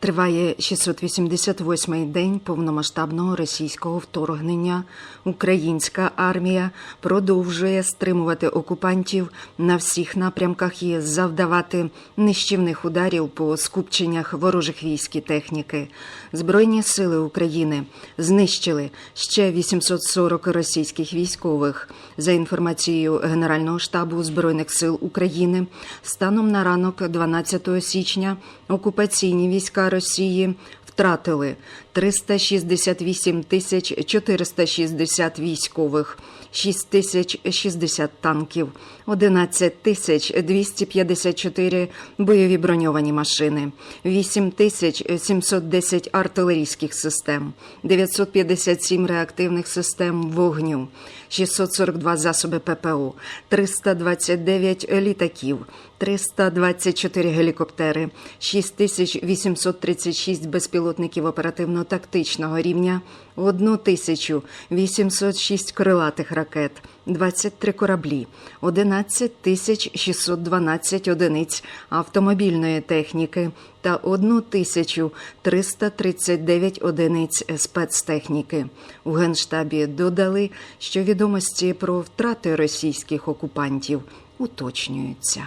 Триває 688-й день повномасштабного російського вторгнення. Українська армія продовжує стримувати окупантів на всіх напрямках і завдавати нищівних ударів по скупченнях ворожих військ і техніки. Збройні сили України знищили ще 840 російських військових. За інформацією Генерального штабу збройних сил України, станом на ранок 12 січня окупаційні війська Росії втратили 368 тисяч 460 військових, 6 тисяч 60 танків, 11 тисяч 254 бойові броньовані машини, 8 тисяч 710 артилерійських систем, 957 реактивних систем вогню, 642 засоби ППО, 329 літаків, 324 гелікоптери, 6836 безпілотників оперативно-тактичного рівня, 1806 крилатих ракет, 23 кораблі, 11612 одиниць автомобільної техніки та 1339 одиниць спецтехніки. У Генштабі додали, що відомості про втрати російських окупантів уточнюються.